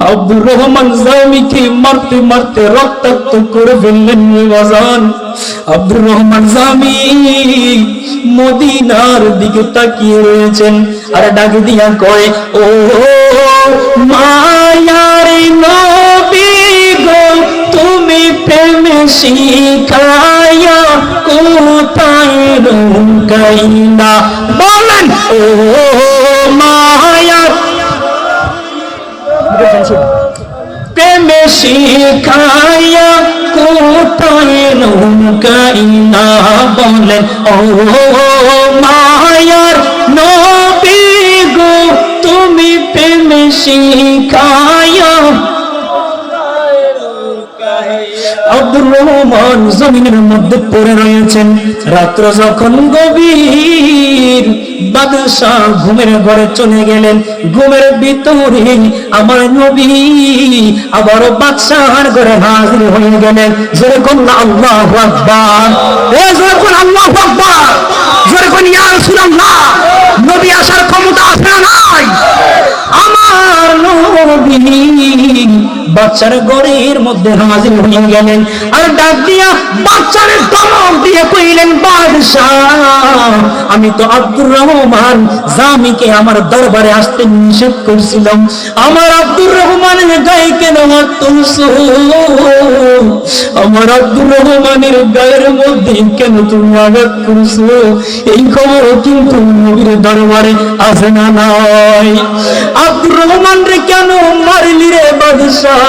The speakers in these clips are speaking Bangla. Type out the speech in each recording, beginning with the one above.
আব্দুর রহমান জামিকে মারতে মারতে রক্তাক্ত করে ফেললেন বাজান? আব্দুর রহমান জামি মদিনার দিকে তাকিয়ে রয়েছেন আর ডাক দিয়া কয়, ও মায়ার নবী গো, তুমি প্রেমে শিখায়া কোথায় রুকাইনা বলেন, ও প্রেমে শিখাইয়া কোথায় নৌকাইনা বলেন ও মায়ার নবী গো তুমি প্রেমে শিখায়া জমিনের মধ্যে পড়ে রয়েছেন। রাত্র যখন গভীর, বাদশাহ ঘুমের ঘরে চলে গেলেন। ঘুমের ভিতরে আমার নবী আবার বাদশাহার ঘরে হাজির হয়ে গেলেন। যেরকম আল্লাহ আকবার। এ যেরকম আল্লাহ আকবার। যেরকম ইয়া রাসূলুল্লাহ নবী আসার ক্ষমতা আছে না নাই। আমার নবী বাচ্চার গড়ের মধ্যে হাজির হয়ে গেলেন। আর ডাক দিয়া বাচ্চার দমক দিয়ে কইলেন, বাদশাহ, আমি তো আব্দুর রহমান। জামিকে আমার দরবারে আসতে নিষেধ করছিলাম। আমার আব্দুর রহমানের গায়ে কেন আমার আব্দুর রহমানের গায়ের মধ্যে কেন তুমি আঘাত করছ? এই খবর কিন্তু নবীর দরবারে আসে না নয় আব্দুর রহমান রে কেন মারলি রে বাদশাহ?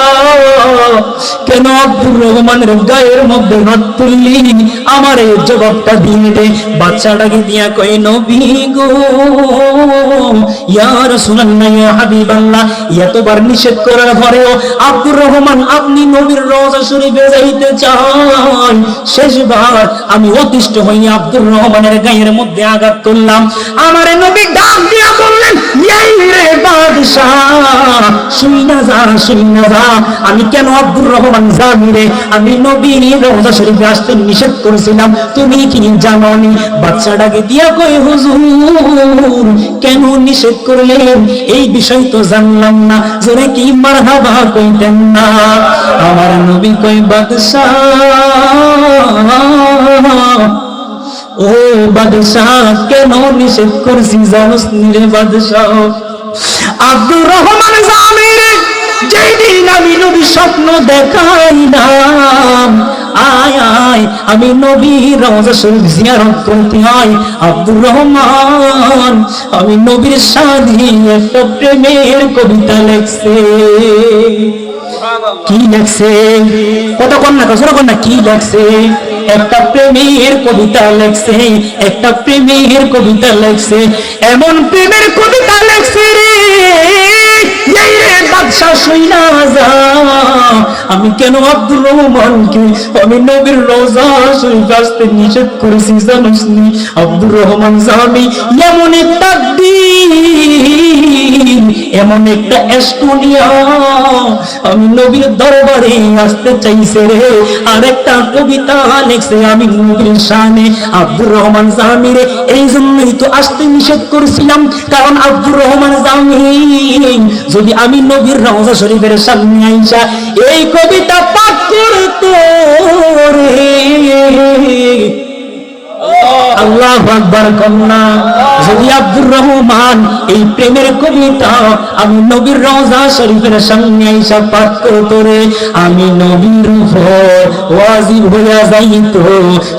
কেন আব্দুর রহমানের গায়ের মধ্যে হাত তুললি? আমার এই জবাবটা দিয়ে দে বাচ্চাটাকে দিয়া কই নবী গো, ইয়া রাসূলুল্লাহ, ইয়া হাবিবাল্লাহ, এতবার নিষেধ করার পরেও আব্দুর রহমান, আপনি নবীর রওজা শরীফে যাইতে চান। শেষবার আমি অতিষ্ঠ হইয়া আব্দুর রহমানের গায়ের মধ্যে আঘাত করলাম। আমার নবী ডাক যা আমি কেন আব্দুর রহমান জানি রে? আমি নবী রওজা শরীফে আসতে নিষেধ করেছিলাম। তুমি কি জানোনি? বাচ্চাটাকে দিয়া কই হুজুর, কেন নিষেধ করলেন? এই বিষয় তো জানলাম না। জোরে কি মারহাবা কইতেন না? আমার নবী কই বাদশাহ ও বাদশাহ, কেন নিষেধ করছি জানোস রে বাদশাহ? আব্দুর রহমান জামির যেই দিন আমি নবী স্বপ্ন দেখাইলাম, আয় আয়, আমি নবী রওজা শরীফ জিয়ারত করতে হয় আব্দুর রহমান, আমি নবীর একটা প্রেমের কবিতা লেখছে। কি লেখছে? কত কন্যা কত কন্যা কি লেখছে? একটা প্রেমের কবিতা লেখছে, একটা প্রেমের কবিতা লেখছে, এমন প্রেমের কবিতা লেখছে রে। এই রে বাদশাহ শুইনা যা। আমি কেন আব্দুর রহমানকে, আমি নবীর রোজা শরীফ আসতে নিষেধ করেছি, জানোস আব্দুর রহমান জামি এমন একটা এমন একটা এস্টোনিয়া আমি নবীর দরবারে আসতে চাইছে রে। আর একটা কবিতা লিখছে আমি নবীর শানে। আব্দুর রহমান জামি রে এই জন্যই তো আসতে নিষেধ করেছিলাম, কারণ আব্দুর রহমান জামি যদি আমি নবীর রওজা শরীফের সামনে আইসা, এই কবিতা পাঠ করতো আল্লাহ কন্যা, যদি আব্দুর রহমান এই প্রেমের কবিতা আমি নবীর রওজা শরীফের সামনে আইসা পাঠ করতো রে, আমি নবীর ওয়াজিব হইয়া যাইত,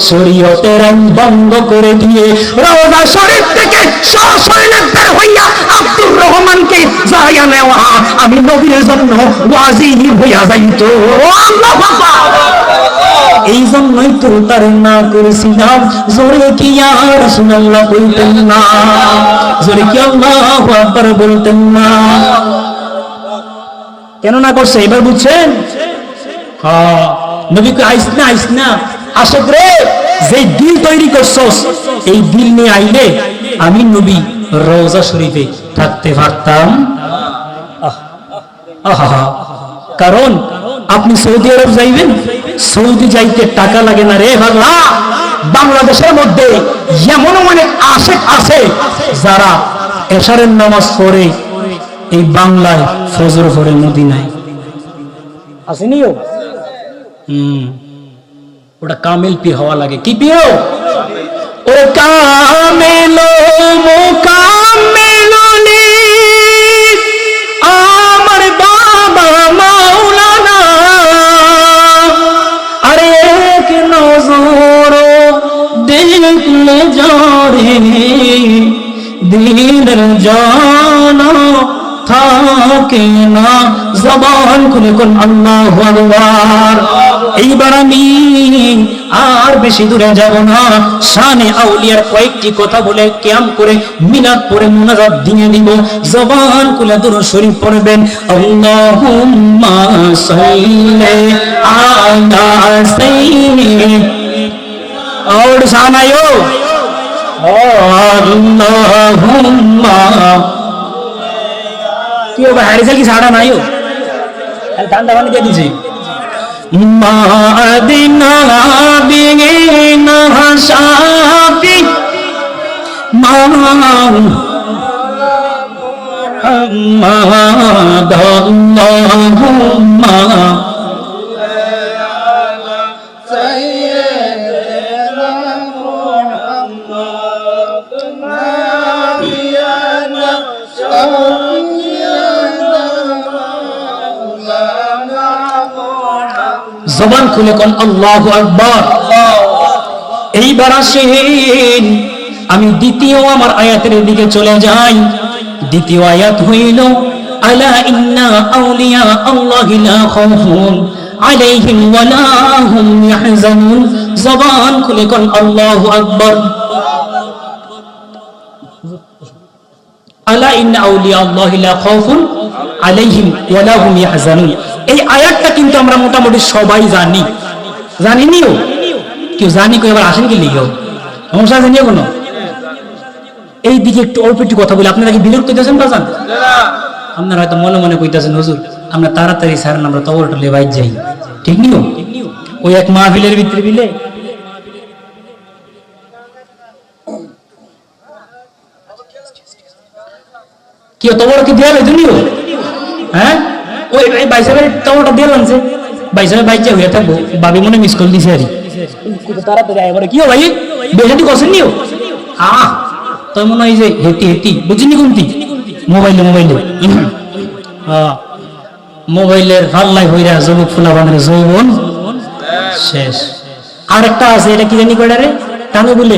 শরীয়তের বন্ধ করে দিয়ে রওজা শরীফ থেকে সশরীরে বের হইয়া আব্দুর রহমানকে যাইয়া নেওয়া। আমি নবীর জন্য ওয়াজিব হইয়া যাইত। এই জন্যই তো তার না করেছিলাম। জোরে কি আর সুনাল্লাহ বলতেন না। জোরে কি আল্লাহ আকবার বলতেন না। কেন না করছে? এবার বুঝছেন? হ্যাঁ। নবী কই আইস না আইস না। আশেক রে যে দিল তৈরি করছস এই দিল নিয়ে আইলে আমি নবী রওজা শরীফে থাকতে পারতাম। কারণ আপনি সৌদি আরব যাইবেন, সৌদি যাইতে টাকা লাগে না রে ভাগলা বাংলাদেশের মধ্যে এমন অনেক আশেক আছে যারা এশারের নামাজ পড়ে, এই বাংলায় ফজর পরে মদিনায়। আসেনিও হুম। ওটা কামেল পীর হওয়া লাগে। কি পিও ও? কামেল মোকামেলনি জড়ে জানা থাকে না। জবান খুলে কোন আল্লাহু এইবার আমি আর বেশি দূরে যাব না। শানে আউলিয়ার কয়েকটি কথা বলে ক্যাম করে মিলাদ পরে মুনাজাত দিয়ে দিব জবান খুলে দূর শরীফ পড়বেন, আল্লাহুম্মা और सानायो। কি হবে হ্যারিসেল কি সাড়া নাই ধান দাবানি দিয়ে দিছি মাদিনা বিগিনা শাপি মা মা খুলে কোন, আল্লাহু আকবার। এইবার আসেন, আমি দ্বিতীয় আমার আয়াতের দিকে চলে যাই। দ্বিতীয় আয়াত হইল, আলা ইন্না আউলিয়া আল্লাহি লা খাউফুন আলাইহিম ওয়ালা হুম ইয়াহজানুন। জবান খুলে কোন, আল্লাহু আকবার। আলা ইন্না আউলিয়া আল্লাহি লা খাউফুন আলাইহিম ওয়ালা হুম ইয়াহজানুন। এই আয়াতটা কিন্তু আমরা মোটামুটি সবাই জানি। জানিনিও? কেউ জানি কেউ এবার আসেন কি লিখেও সমস্যা আছে নিও কোনো? এই দিকে একটু অল্প একটু কথা বলি, আপনারা কি বিরক্ত হইতেছেন বাজান? আপনারা হয়তো মনে মনে কইতেছেন, হুজুর, আমরা তাড়াতাড়ি স্যার, আমরা তবরটা লেবাই যাই। ঠিক নিও? ওই এক মাহফিলের ভিতরে বিলে কি তবর কি দেয়া লাগে তুমিও হ্যাঁ? ওই এই বাইসাবের তবরটা দিয়ে লাগছে। বাইসাবের বাইক হয়ে থাকব বাবি মনে মিস কল দিছে আরি তাড়াতাড়ি আয় কি ভাই? বেশি কছেন নিও আহ তোর মনে হয় যে হেঁটি হেঁটি বুঝিনি কোনটি? মোবাইলে মোবাইলে। মোবাইলের হাল্লাই হইরা যুবক ফুলা বাঁধরে যৌবন শেষ। আর একটা আছে এটা কি জানি কয়টা রে? টানো বলে।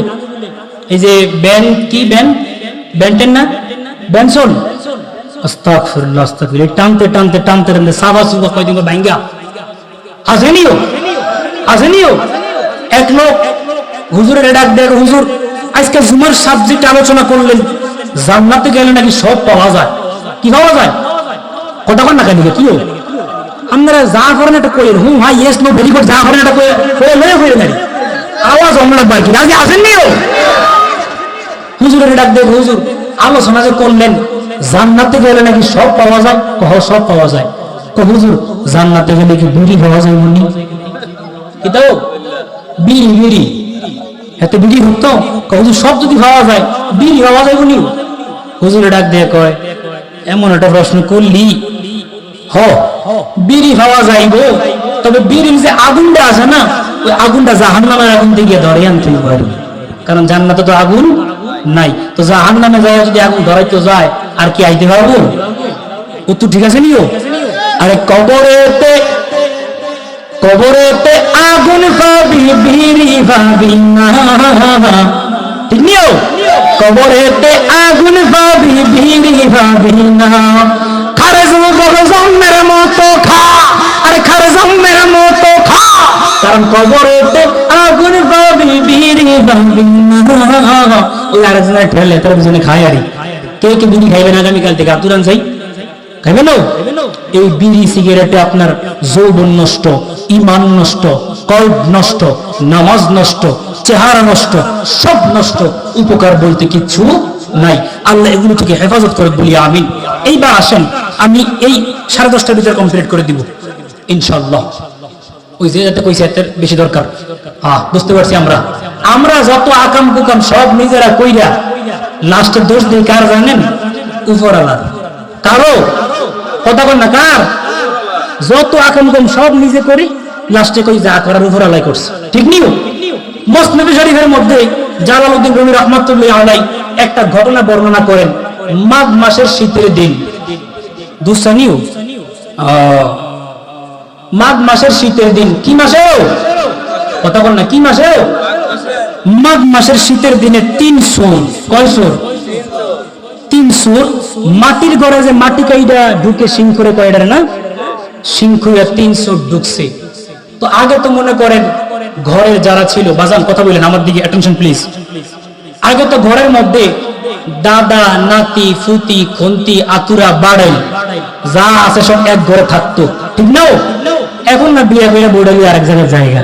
এই যে ব্যান কি ব্যান? ব্যান্টেন না? ব্যানসন? আস্তাগফিরুল্লাহ আস্তাগফিরুল্লাহ। টানতে টানতে টানতে টানতে সাবা সুবা কয়দিন ভাঙ্গা আসেনিও? আসেনিও? এক লোক হুজুরের ডাক দেখ হুজুর, আজকে জুমার সাবজেক্ট আলোচনা করলেন, জান্নাতে গেলে নাকি সব পাওয়া যায়? কি পাওয়া যায়? কথা কন না কেন কি? আপনারা যা করেন এটা করেন হুম hi yes no very good যা করেন এটা করে করে লয়ে হয়ে নাকি আওয়াজ আমরা বাকি আজকে আসেননি ও? হুজুরের ডাক দেখ হুজুর, আলোচনা যে করলেন জান্নাতে গেলে নাকি সব পাওয়া যায়? কহ, সব পাওয়া যায়। হুজুর, জান্নাতে গেলে কি বিড়ি পাওয়া যায় মনি? এটাও বিড়ি বিড়ি। এত বিড়ি হতো হুজুর, সব যদি পাওয়া যায়, বিড়ি পাওয়া যায় মনি? হুজুরে ডাক দিয়ে কয়, এমন একটা প্রশ্ন করলি? হ, বিড়ি পাওয়া যাইব তবে বিড়ির যে আগুনটা আছে না, ওই আগুনটা জাহান নামের আগুন থেকে ধরে আনতে পারি কারণ জান্নাতে তো আগুন নাই। তো জাহান নামে যায় যদি আগুন ধরাইতে যায় আর কি আইতে পারব? উত্তর ঠিক আছে নিও? আরে কবরেতে কবরেতে আগুন পাবি, বিড়ি পাবি না। ঠিক নিও? কবরেতে আগুন পাবি, বিড়ি পাবি না। খারে বড় জন্মের মতো খা, আরে খারে জন্মের মতো খা। কারণ কবরেতে আগুন পাবি, বিড়ি পাবি না। ওই আরেকজনের ঠেলে, তার পিছনে খায় আরি। কে কে বিড়ি খাইবেন আগামীকাল থেকে খাইবেন এই বিড়ি, সিগারেটে আপনার যৌবন নষ্ট ইমান নষ্ট, কল্প নষ্ট, নামাজ নষ্ট, চেহারা নষ্ট, সব নষ্ট, উপকার বলতে কিচ্ছু নাই। আল্লাহ এগুলো থেকে হেফাজত করে বলি, আমিন। এইবার আসেন, আমি এই সাড়ে দশটার ভিতরে কমপ্লিট করে দিব ইনশাল্লাহ ওই যে যাতে কইছে এত বেশি দরকার। হ্যাঁ বুঝতে পারছি আমরা। আমরা যত আকাম কুকাম সব নিজেরা কইরা লাস্টের দোষ দিই কার জানেন? উপর আলাদা কারও? কথা বল না, কার? যত আকাম কম সব নিজে করি, লাস্টে কই যা করার উপর আলাই করছে। ঠিক নিও? মসনবী শরীফের মধ্যে জালালউদ্দিন রুমি রহমাতুল্লাহ আলাই একটা ঘটনা বর্ণনা করেন, মাঘ মাসের শীতের দিন। দুসানিও মাঘ মাসের শীতের দিন। কি মাসেও? কথা বল না, কি মাসেও? মাঘ মাসের শীতের দিনে তিন সোর কয় সোর তিন সুর মাটির ঘরে যে মাটি কাইডা ঢুকে সিং করে কয়ডার না? সিং তিন সুর ঢুকছে। তো আগে তো মনে করেন ঘরের যারা ছিল, বাজান, কথা বলেন আমার দিকে অ্যাটেনশন প্লিজ আগে তো ঘরের মধ্যে দাদা, নাতি, ফুতি, খন্তি, আতুরা, বাড়াই, যা আছে সব এক ঘরে থাকতো। ঠিক না এখন না বিয়ে করে বোর্ডালি আরেক জায়গায় জায়গা।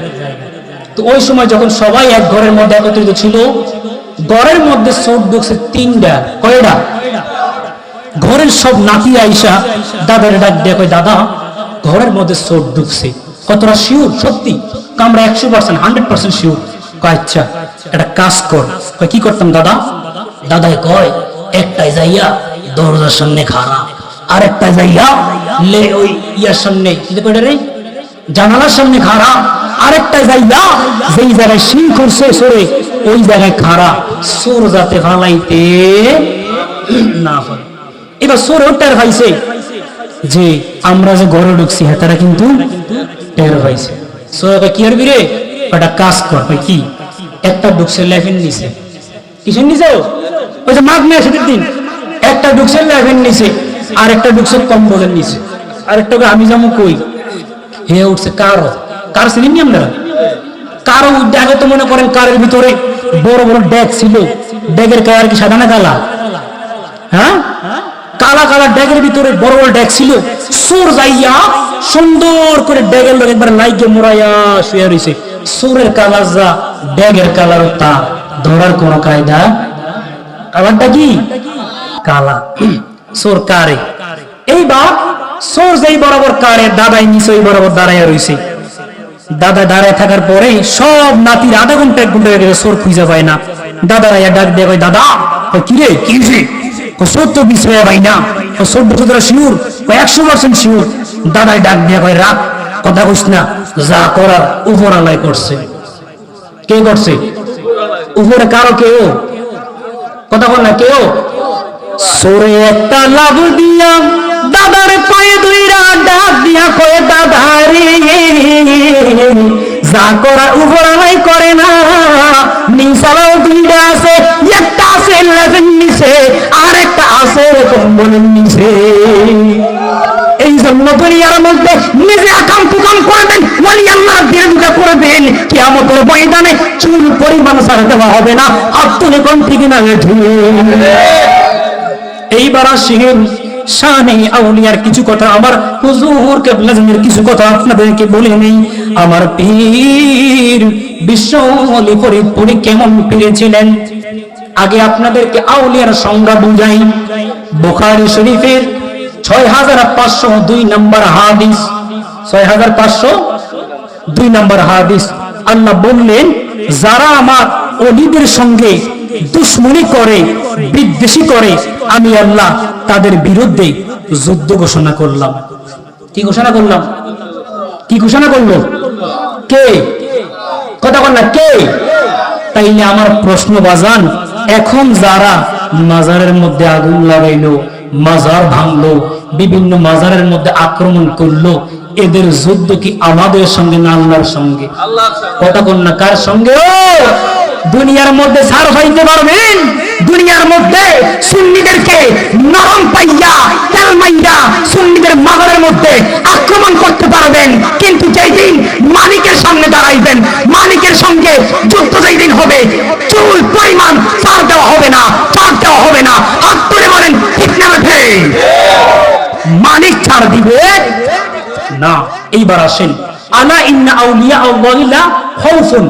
তো ওই সময় যখন সবাই এক ঘরের মধ্যে একত্রিত ছিল, ঘরের মধ্যে চোট ঢুকছে তিনটা, কয়টা? ঘরের সব নাতি আইসা দাদার ডাক কয়, দাদা, ঘরের মধ্যে চোট ঢুকছে। কতটা শিওর সত্যি? আমরা একশো পার্সেন্ট হান্ড্রেড পার্সেন্ট শিওর আচ্ছা একটা কাজ কর। কি করতাম দাদা? দাদাই কয়, একটাই যাইয়া দরজার সামনে খাড়া আর একটা যাইয়া লে ওই ইয়ার সামনে। কি জানালার সামনে খাড়া আরেকটা যাইয়া যেই জায়গায় সিং করছে সরে ওই জায়গায় খাড়া। সোর যাতে ফালাইতে না পারে। এবার সোর টের পাইছে। যে আমরা যে ঘরে ঢুকছি হ্যাঁ তারা কিন্তু টের পাইছে। সোর কি কাজ কর। কি? একটা ঢুকছে লেফিন নিছে কিসের ও? ওই যে মাঘ মেয়ে দিন। একটা ঢুকছে লেফিন নিছে আর একটা ঢুকছে কম্বলের নিছে আরেকটা কয়, আমি যাব কই? হে উঠছে কারও? কার চিনি আমরা কারও উঠে আগে তো মনে করেন কারের ভিতরে বড় বড় ড্যাগ ছিল। ড্যাগের কালার কি সাদা না কালা? হ্যাঁ? কালা কালা ড্যাগের ভিতরে বড় বড় ড্যাগ ছিল। সোর যাইয়া সুন্দর করে ড্যাগের লোক একবার লাইকে মোড়াইয়া শুয়ে রয়েছে সোরের কালার যা ড্যাগের কালার তা। ধরার কোন কায়দা? কালারটা কি? কালা। সোর কারে? এইবার সোর যেই বরাবর কারে, দাদাই নিচে ওই বরাবর দাঁড়াইয়া রয়েছে দাদা দাঁড়ায় থাকার পরে সব নাতির আধা ঘণ্টা এক ঘণ্টা সোর খুঁজে পায় না। দাদা রাইয়া ডাক দিয়ে দাদা কয়, কি সোর তো শিউর। একশো পার্সেন্ট শিউর। দাদাই ডাক দিয়ে কয় রাখ কথা কইস না যা করার উপর আলাই করছে। কে করছে? উপরে কারও কেউ কথা বল না কেউ সোরে একটা লাভ দিয়া দাদার পায়ে দুইরা ডাক দিয়া কয়ে, দাদা রে, যা করার উপরালাই করে না। নিসালাও দুইটা আছে, একটা আছে লেভেন নিচে আর একটা আছে কম্বলের নিচে। এই জন্য দুনিয়ার মধ্যে নিজে আকাম কুকাম করবেন ওয়ালি আল্লাহ বিরোধিতা করবেন কিয়ামতের ময়দানে চুল পরিমাণ ছাড়া দেওয়া হবে না। আত্মনিকন ঠিক না এইবার আসেন শানে আউলিয়ার কিছু কথা, আমার হুজুর কেবলাজমের কিছু কথা আপনাদেরকে বলে নেই। আমার পীর বিশ্ব ফরিদপুরে কেমন ফিরেছিলেন আগে আপনাদেরকে আউলিয়ার সংজ্ঞা বুঝাই। বুখারী শরীফের ছয় হাজার পাঁচশো দুই নম্বর হাদিস। ছয় হাজার পাঁচশো দুই নম্বর হাদিস। আল্লাহ বললেন, যারা আমার অলিদের সঙ্গে দুশ্মনী করে বিদ্বেষী করে আমি আল্লাহ তাদের বিরুদ্ধে যুদ্ধ ঘোষণা করলাম। কি ঘোষণা করলাম? কি ঘোষণা করল? কে? কথা বল না কে? তাইলে আমার প্রশ্ন বাজান এখন যারা মাজারের মধ্যে আগুন লাগাইলো মাজার ভাঙলো বিভিন্ন মাজারের মধ্যে আক্রমণ করল এদের যুদ্ধ কি আমাদের সঙ্গে না আল্লাহর সঙ্গে? কথা বল না কার সঙ্গে? দুনিয়ার মধ্যে সার পাইতে পারবেন দুনিয়ার মধ্যে সুন্নিদেরকে নরম পাইয়া, তেল মাইয়া সুন্নিদের মাজারের মধ্যে আক্রমণ করতে পারবেন। কিন্তু যেই দিন মালিকের সামনে দাঁড়াইবেন, মালিকের সঙ্গে যুদ্ধ যেই দিন হবে, চুল পরিমাণ ছাড় দেওয়া হবে না, ছাড় দেওয়া হবে না। হাত তুলে বলেন, ঠিক না মালিক ছাড় দিবে? না, এইবার আসেন। আলা ইন্না আউলিয়া আল্লাহিল্লাহ খাউফুন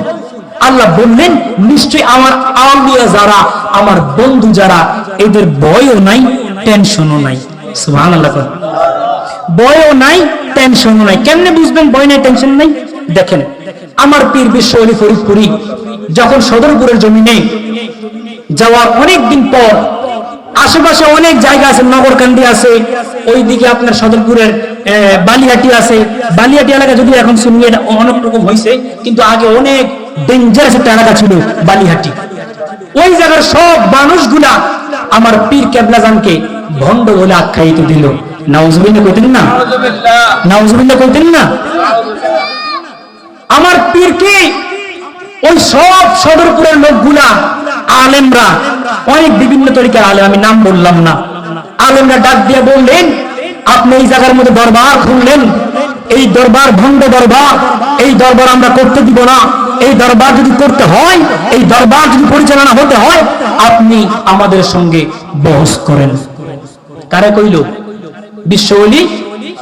আল্লাহ বললেন নিশ্চয় আমার আউলিয়া যারা আমার বন্ধু যারা এদের ভয়ও নাই টেনশনও নাই। সুবহানাল্লাহ কর ভয়ও নাই টেনশনও নাই। কেমনে বুঝবেন ভয় নাই টেনশন নাই? দেখেন আমার পীর বিশ্ব অলি ফরিদপুরি যখন সদরপুরের জমিনে যাওয়ার অনেক দিন পর আশেপাশে অনেক জায়গা আছে নগরকান্দি আছে ওইদিকে আপনার সদরপুরের আহ, বালিয়াটি আছে। বালিয়াটি এলাকা যদি এখন শুনি এটা অনেক রকম হয়েছে কিন্তু আগে অনেক ডেঞ্জারাস একটা এলাকা ছিল বালিহাটি। ওই জায়গার সব মানুষগুলা আমার পীর কেবলাজানকে ভণ্ড বলে আখ্যায়িত দিল। নাউজুবিল্লাহ কইতেন না? নাউজুবিল্লাহ কইতেন না? আমার পীরকে ওই সব সদরপুরের লোকগুলা, আলেমরা, অনেক বিভিন্ন তরিকার আলেম, আমি নাম বললাম না। আলেমরা ডাক দিয়ে বললেন, আপনি এই জায়গার মধ্যে দরবার খুললেন। এই দরবার ভণ্ড দরবার। এই দরবার আমরা করতে দিব না। এই দরবার যদি করতে হয়, এই দরবার যদি পরিচালনা হতে হয়, আপনি আমাদের সঙ্গে বহস করেন। কারে কইল? বিশ্বলি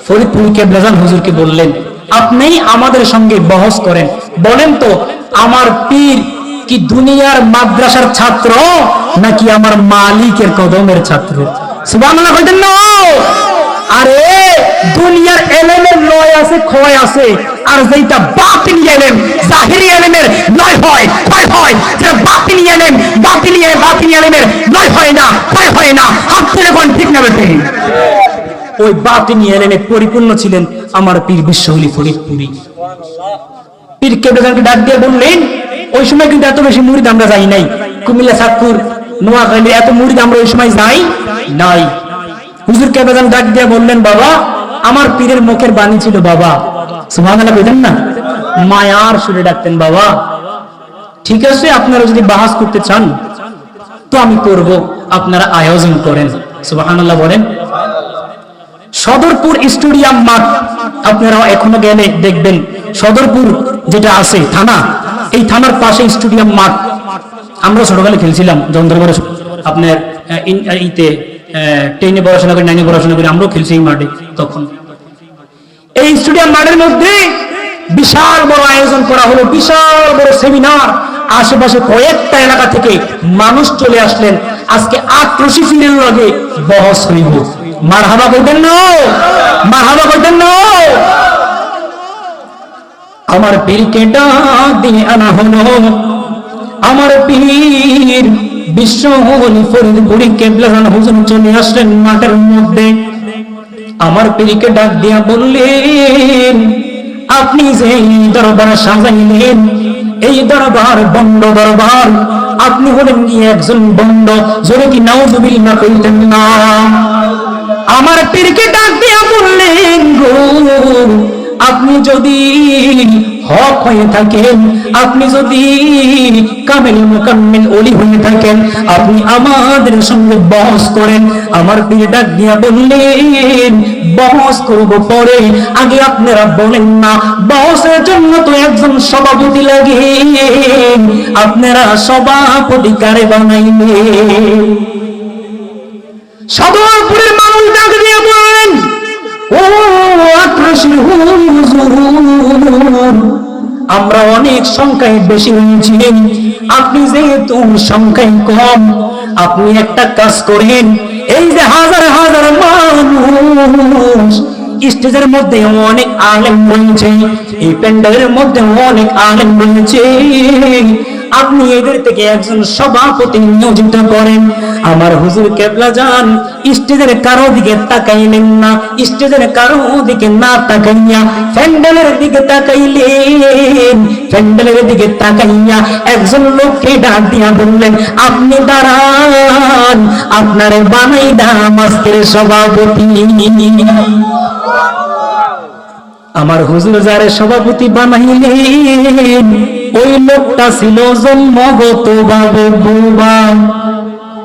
ফরিদপুর কেবলাজান হুজুরকে বললেন আপনি আমাদের সঙ্গে বহস করেন। বলেন তো, আমার পীর কি দুনিয়ার মাদ্রাসার ছাত্র, নাকি আমার মালিকের কদমের ছাত্র? সুবহানাল্লাহ কইতেন না। আরে আছে, ক্ষয় আছে। আর যেটা বাতিল এলেম, জাহিরি এলেমের নয় হয়, ক্ষয় হয়। যেটা বাতিল এলেম, বাতিল বাতিল এলেমের নয় হয় না, ক্ষয় হয় না। হাত তুলে কোন ঠিক না বেঠে? ওই বাতিনি এলেমে পরিপূর্ণ ছিলেন আমার পীর বিশ্বহলি ফরিদপুরি। পীর কেবলাকে ডাক দিয়ে বললেন, ওই সময় কিন্তু এত বেশি মুরিদ আমরা যাই নাই। কুমিল্লা, সাতপুর নোয়াখালী এত মুরিদ আমরা ওই সময় যাই নাই। হুজুর কেবলাজান ডাক দিয়ে বললেন, বাবা আমার পীরের মুখের বাণী ছিল, বাবা, সুবহানাল্লাহ কইতেন না, মায়ার সুরে ডাকতেন, বাবা, ঠিক আছে, আপনারা যদি বাহাস করতে চান, তো আমি করব, আপনারা আয়োজন করেন। সুবহানাল্লাহ বলেন। সদরপুর স্টেডিয়াম মাঠ আপনারা এখনও গেলে দেখবেন, সদরপুর যেটা আছে, থানা, এই থানার পাশে স্টেডিয়াম মাঠ। আমরা ছোটকালে খেলছিলাম দরবারে আপনার ইতে টেনে পড়াশোনা করি, নাইনে পড়াশোনা করি, আমরাও খেলছি এই মাঠে। তখন। এই স্টেডিয়াম মাঠের মধ্যে বিশাল বড় আয়োজন করা হলো, বিশাল বড় সেমিনার আশেপাশে কয়েকটা এলাকা থেকে মানুষ চলে আসলেন। আজকে আক্রোশী ফিরের লগে বহস হইব মার হাবা করবেন না? মার হাবা করবেন না? আমার পীরকে ডাক দিয়ে আনা হলো। আমার পীর বিশ্ব হলি ফরিদ বুড়ি কেবলান হুজুর চলে আসলেন মাঠের মধ্যে। আমার পীরকে ডাক দিয়া বললেন, আপনি যে দরবার সাজাইলেন, এই দরবার বন্ড দরবার, আপনি হলেন কি একজন বন্ড জোরে কি নাও কইতেন না? আমার পীরকে ডাক দিয়া বললেন, গো, আপনি যদি হক হয়ে থাকেন। আপনি যদি কামেল মুকাম্মিল ওলি হয়ে থাকেন, আপনি আমাদের সঙ্গে বহস করেন। আমার পীর ডাক দিয়া বললেন বহস করব পরে। আগে আপনারা বলেন না বহসের জন্য তো একজন সভাপতি লাগে আপনারা সভাপতি কারে বানাইলে সদরপুরের মানুষ ডাক দিয়ে বললেন, ও আক্রোশী হুজুর সংখ্যায় বেশি হয়েছি আপনি যেহেতু সংখ্যায় কম, আপনি একটা কাজ করেন, এই যে হাজার হাজার মানুষ, স্টেজের মধ্যে অনেক আলেম রয়েছে, এই প্যান্ডেলের মধ্যে অনেক আলেম রয়েছে। আপনি এদের থেকে একজন সভাপতি নিয়োজিত করেন আমার হুজুর কেবলা যান, স্টেজের কারও দিকে তাকাইলেন না, স্টেজের কারও দিকে না তাকাইয়া প্যান্ডেলের দিকে তাকাইলেন, প্যান্ডেলের দিকে তাকাইয়া একজন লোককে ডাক দিয়া বললেন, আপনি দাঁড়ান, আপনার বানাই দাম আজকের সভাপতি। আমার হুজুর যারে সভাপতি বানাইলেন, ওই লোকটা ছিল জন্মগত ভাবে বোবা।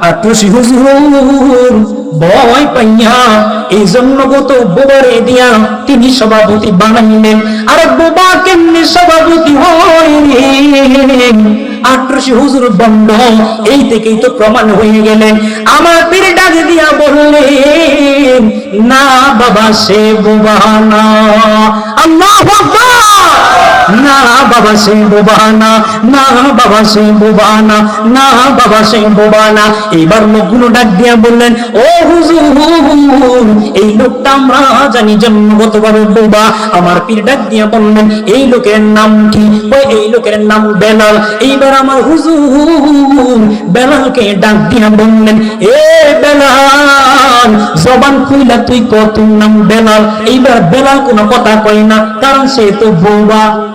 আট্রশি তিনি সভাপতি বানাইলেন। আর বোবা কেমনি সভাপতি হয় রে? আট্রসি হুজুর বন্ড এই থেকেই তো প্রমাণ হয়ে গেলেন। আমার পীর ডাক দিয়া বললেন, না বাবা, সে বোবা না। বাবা সে বোবানা না বাবা সে বোবানা না বাবা সে লোকগুলো ডাক দিয়া বললেন, ও হুজুর, এই লোকটা আমরা জানি আমার পীর ডাক দিয়া বললেন, এই লোকের নাম কি? ওই, এই লোকের নাম বেলাল। এইবার আমার হুজুর বেলালকে ডাক দিয়া বললেন, এ বেলাল, জবান খুইলা তুই কত নাম বেলাল। এইবার বেলাল কোনো কথা কয় না। কারণ সে তো বোবা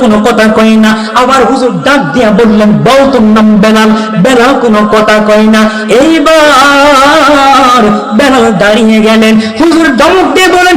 কোনো কথা না। আবার হুজুর ডাক দিয়া বললেন, বল, তোর নাম বেলাল। বেলাল কোনো কথা কয় না। এইবার বেলাল দাঁড়িয়ে গেলেন। হুজুর ধমক দিয়ে বলেন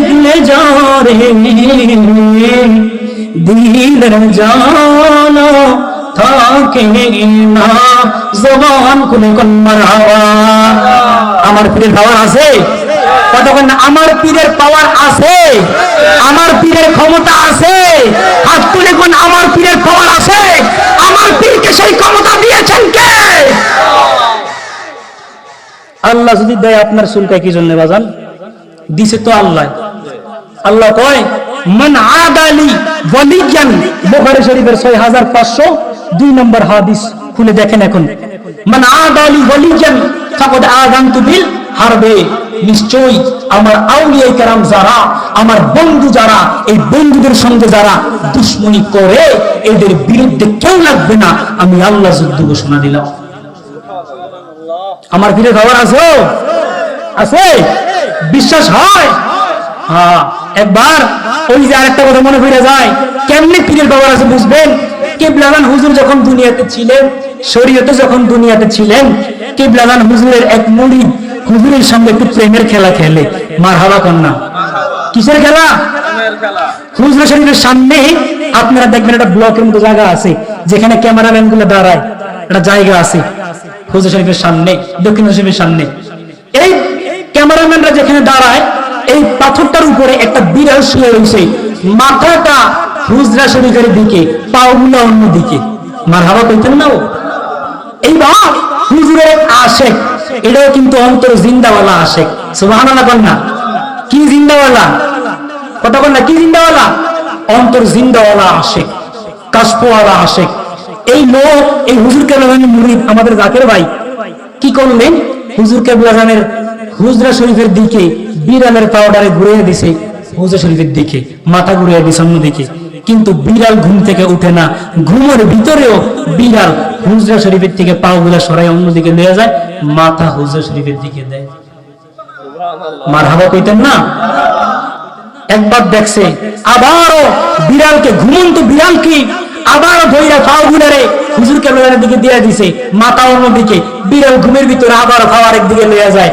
দেখলে যারে দিলের জানো থাকে না, জবান খুলে কোন মারহাবা আমার পীরের পাওয়ার আছে? কতক্ষণ আমার পীরের পাওয়ার আছে। আমার পীরের ক্ষমতা আছে। হাত তুলে কোন আমার পীরের পাওয়ার আছে? আমার পীরকে সেই ক্ষমতা দিয়েছেন কে? আল্লাহ যদি দেয় আপনার চুলকায় কি জন্য বাজান? দিছে তো আল্লাহ। আল্লাহ কয়, মান আদালি ওয়ালিয়ান। বুখারী শরীফের 6500 দুই নম্বর হাদিস খুলে দেখেন এখন। মান আদালি ওয়ালিয়ান, ফাকাদ আযানতু বিল হারবে। নিশ্চয়ই আমার আউলিয়া কেরাম যারা, আমার বন্ধু যারা, এই বন্ধুদের সঙ্গে যারা দুশ্মনী করে, এদের বিরুদ্ধে কেউ লাগবে না। আমি আল্লাহ যুদ্ধ ঘোষণা দিলাম। আমার ফিরে খবর আছে? আছে? বিশ্বাস হয়? হ্যাঁ একবার ওই যে আরেকটা কথা মনে পড়ে যায়, কেমনি পীরের খবর আছে বুঝবেন? কেবলাগান হুজুর যখন দুনিয়াতে ছিলেন, শরীয়তে যখন দুনিয়াতে ছিলেন, কেবলাগান হুজুরের এক মুড়ি হুজুরের সঙ্গে একটু প্রেমের খেলা খেলে। মার হাওয়া কন্যা। কিসের খেলা? হুজুর শরীফের সামনে আপনারা দেখবেন একটা ব্লকের মতো জায়গা আছে, যেখানে ক্যামেরাম্যানগুলো দাঁড়ায়, একটা জায়গা আছে হুজুর শরীফের সামনে, দক্ষিণ শরীফের সামনে। এই ক্যামেরাম্যানরা যেখানে দাঁড়ায়, এই পাথরটার উপরে একটা বিড়াল শুয়ে রয়েছে। মাথাটা হুজরা শরীফের দিকে পাগুলো অন্য দিকে। মার হাওয়া কইতেন না ও? এইবার হুজুরের আশেক, এটাও কিন্তু অন্তর জিন্দাওয়ালা আশেক। সুবহানাল্লাহ কন্যা কি জিন্দাওয়ালা? কথা বল না, কি জিন্দাওয়ালা? অন্তর জিন্দাওয়ালা আশেক কাশপোয়ালা আশেক। এই লোক, এই হুজুর কেবলাগানের মুরিদ? আমাদের জাকের ভাই। কি করলেন? হুজুর কেবলাগানের হুজরা শরীফের দিকে বিড়ালের পাউডারে ঘুরিয়ে দিছে। হুজরা শরীফের দিকে, মাথা ঘুরিয়ে দিছে অন্যদিকে। কিন্তু বিড়াল ঘুম থেকে উঠে না। ঘুমের ভিতরেও বিড়াল হুজরা শরীফের থেকে পাগুলা সরাই অন্যদিকে নিয়ে যায়, মাথা হুজরা শরীফের দিকে দেয়। মার হাবা কইতেন না? একবার দেখছে, আবারও বিড়ালকে, ঘুমন্ত বিড়ালকে আবারও ধৈরা পাও গুলারে হুজুর দিকে দিয়ে দিছে। মাথা অন্যদিকে, বিড়াল ঘুমের ভিতরে আবারও খাওয়ার একদিকে নিয়ে যায়।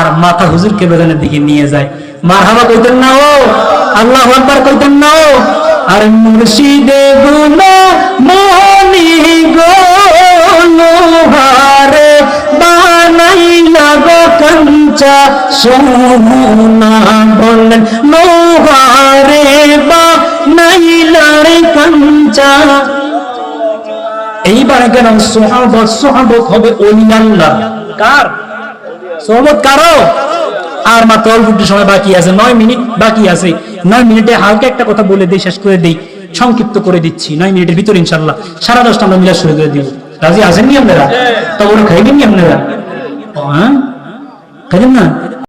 আর মাথা হুজুর কেবলার দিকে নিয়ে যায়। মার হাবা কইতেন না ও, আল্লাহ আকবার কইতেন না ও। আর মুর্শিদে গুলো মনি গো লোহারে বানাইলা গো কঞ্চা সোনা বললেন লোহারে বানাইলা রে কঞ্চা। এইবার কেন সোহাবত সোহাবত হবে অলিয়াল্লাহ? কার? সোহাবত কারও আর মাত্র অল্প একটু সময় বাকি আছে, নয় মিনিট বাকি আছে। নয় মিনিটে হালকা একটা কথা বলে দিই, শেষ করে দিই, সংক্ষিপ্ত করে দিচ্ছি। নয় মিনিটের ভিতরে ইনশাল্লাহ সারা দশটা আমরা মিলা শুরু করে দিব। রাজি আসেননি আপনারা? তখন খাইবেননি আপনারা? হ্যাঁ? খাইবেন না?